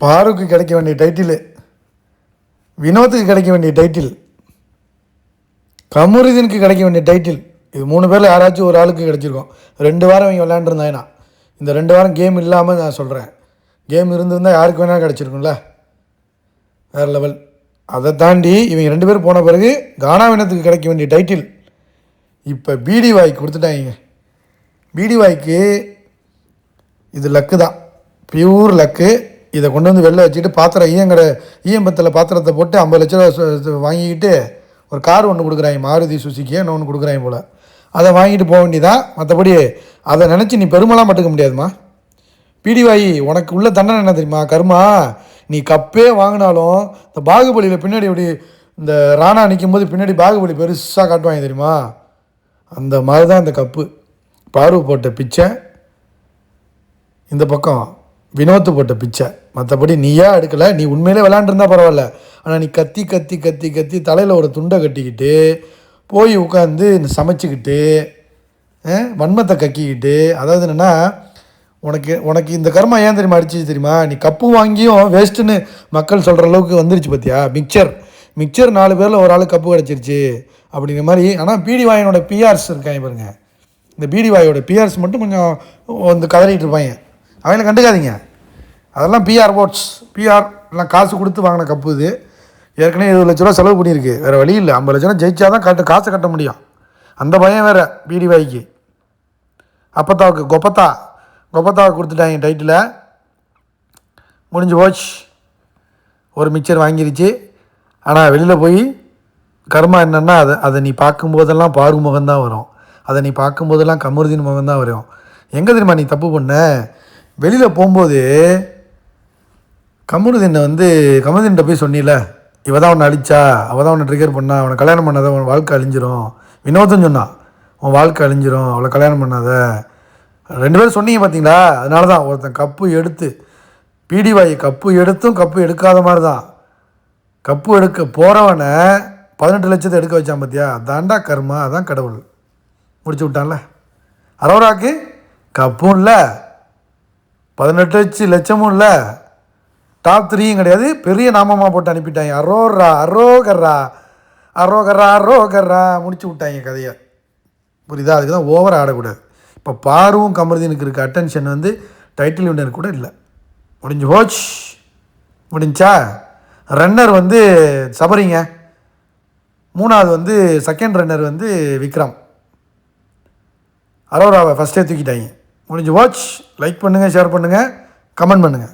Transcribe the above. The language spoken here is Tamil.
பாருக்கு கிடைக்க வேண்டிய டைட்டிலு வினோத்துக்கு கிடைக்க வேண்டிய டைட்டில் கமருதீனுக்கு கிடைக்க வேண்டிய டைட்டில் இது மூணு பேரில் யாராச்சும் ஒரு ஆளுக்கு கிடச்சிருக்கோம். ரெண்டு வாரம் இவங்க விளையாண்டுருந்தாங்கன்னா இந்த ரெண்டு வாரம் கேம் இல்லாமல் நான் சொல்கிறேன் கேம் இருந்திருந்தால் யாருக்கு வேணாலும் கிடச்சிருக்கும்ல? வேறு லெவல் அதை தாண்டி இவங்க ரெண்டு பேரும் போன பிறகு கானாவினத்துக்கு கிடைக்க வேண்டிய டைட்டில் இப்போ பிடி வாய்க்கு கொடுத்துட்டாங்க. பிடி வாய்க்கு இது லக்கு தான். பியூர் லக்கு இதை கொண்டு வந்து வெளில வச்சுட்டு பாத்திரம் ஈயங்கடை ஈயம்பத்தில் பாத்திரத்தை போட்டு ஐம்பது லட்ச ரூபா வாங்கிக்கிட்டு ஒரு கார் ஒன்று கொடுக்குறாங்க மாருதி சுசுக்கியே ஒன்று கொடுக்குறாங்க போல். அதை வாங்கிட்டு போக வேண்டியதான் மற்றபடி அதை நினச்சி நீ பெருமைலாம் பட்டுக்க முடியாதுமா? பிடிவாயி உனக்கு உள்ள தண்டனை என்ன தெரியுமா? கர்மா நீ கப்பே வாங்கினாலும் இந்த பாகுபலியில் பின்னாடி இப்படி இந்த ராணா நிற்கும் போது பின்னாடி பாகுபலி பெருசாக காட்டுவாங்க தெரியுமா? அந்த மாதிரி தான் இந்த கப்பு. பார்வை போட்ட பிச்சை. இந்த பக்கம். வினோத்து போட்ட பிச்சை. மற்றபடி நீயா எடுக்கலை நீ உண்மையிலே விளாண்டுருந்தா பரவாயில்ல. ஆனால் நீ கத்தி கத்தி கத்தி கத்தி தலையில் ஒரு துண்டை கட்டிக்கிட்டு போய் உட்காந்து சமைச்சிக்கிட்டு வன்மத்தை கக்கிக்கிட்டு அதாவது என்னென்னா உனக்கு உனக்கு இந்த கர்மா ஏன் தெரியுமா அடிச்சிச்சு தெரியுமா? நீ கப்பு வாங்கியும் வேஸ்ட்டுன்னு மக்கள் சொல்கிற அளவுக்கு வந்துருச்சு பார்த்தியா மிக்சர். மிக்சர் நாலு பேரில் ஒரு ஆள் கப்பு கிடச்சிருச்சு அப்படிங்கிற மாதிரி. ஆனால் பீடி வாயனோட பிஆர்ஸ் இருக்காங்க பாருங்க. இந்த பீடி வாயோட பிஆர்ஸ் மட்டும் கொஞ்சம் வந்து கதறிட்டு இருப்பாங்க. அவங்கள கண்டுக்காதீங்க. அதெல்லாம் பிஆர் போட்ஸ் பிஆர் எல்லாம் காசு கொடுத்து வாங்கின கப்பு இது. ஏற்கனவே இருபது லட்ச ரூபா செலவு பண்ணியிருக்கு. வேறு வழி இல்லை. ஐம்பது லட்ச ரூபா ஜெயிச்சா தான் கட்ட காசை கட்ட முடியும். அந்த பையன் வேறு பீடி வாய்க்கு அப்பத்தாவுக்கு கொப்பத்தா கொப்பத்தாவுக்கு கொடுத்துட்டாங்க டைட்டில் முடிஞ்சு போச்சு. ஒரு மிக்சர் வாங்கிருச்சு. ஆனால் வெளியில் போய் கர்மா என்னென்னா அதை அதை நீ பார்க்கும்போதெல்லாம் பாரு முகம்தான் வரும். அதை நீ பார்க்கும்போதெல்லாம் கமருதின் முகம்தான் வரும். எங்கே தெரியுமா நீ தப்பு பண்ண? வெளியில் போகும்போது கமருதீனை வந்து கமருதீன்கிட்ட போய் சொன்னில இவ தான் உன்னை அழிச்சா அவள் தான் உன்னை ட்ரிகர் பண்ணா அவனை கல்யாணம் பண்ணாத உன் வாழ்க்கை அழிஞ்சிரும். வினோதம் சொன்னான் உன் வாழ்க்கை அழிஞ்சிரும் அவளை கல்யாணம் பண்ணாத. ரெண்டு பேரும் சொன்னீங்க பார்த்தீங்களா அதனால தான் ஒருத்தன் கப்பு எடுத்து பீடிவாய் கப்பு எடுத்தும் கப்பு எடுக்காத மாதிரி தான் கப்பு எடுக்க போகிறவனை பதினெட்டு லட்சத்தை எடுக்க வச்சான் பார்த்தியா அதான்டா கர்மா அதான் கடவுள். முடிச்சு விட்டான்ல. அரோராக்கு கப்பும் இல்லை பதினெட்டு லட்ச லட்சமும் இல்லை டாப் த்ரீயும் கிடையாது. பெரிய நாமமாக போட்டு அனுப்பிட்டாங்க. அரோரா அரோகர்ரா அரோகர்ரா அரோகர்ரா முடிச்சு விட்டாங்க கதையை. புரியுதா? அதுக்கு தான் ஓவர் ஆடக்கூடாது. இப்போ பாருவும் கமருதீனுக்கு இருக்க அட்டென்ஷன் வந்து டைட்டில் வின்னர் கூட இல்லை. முடிஞ்சு போச்சு. முடிஞ்சா? ரன்னர் வந்து சபரிங்க. மூணாவது வந்து செகண்ட் ரன்னர் வந்து விக்ரம். அரோராவை ஃபஸ்ட்டே தூக்கிட்டாங்க. முடிஞ்சு வாட்ச் லைக் பண்ணுங்கள் ஷேர் பண்ணுங்கள் கமெண்ட் பண்ணுங்கள்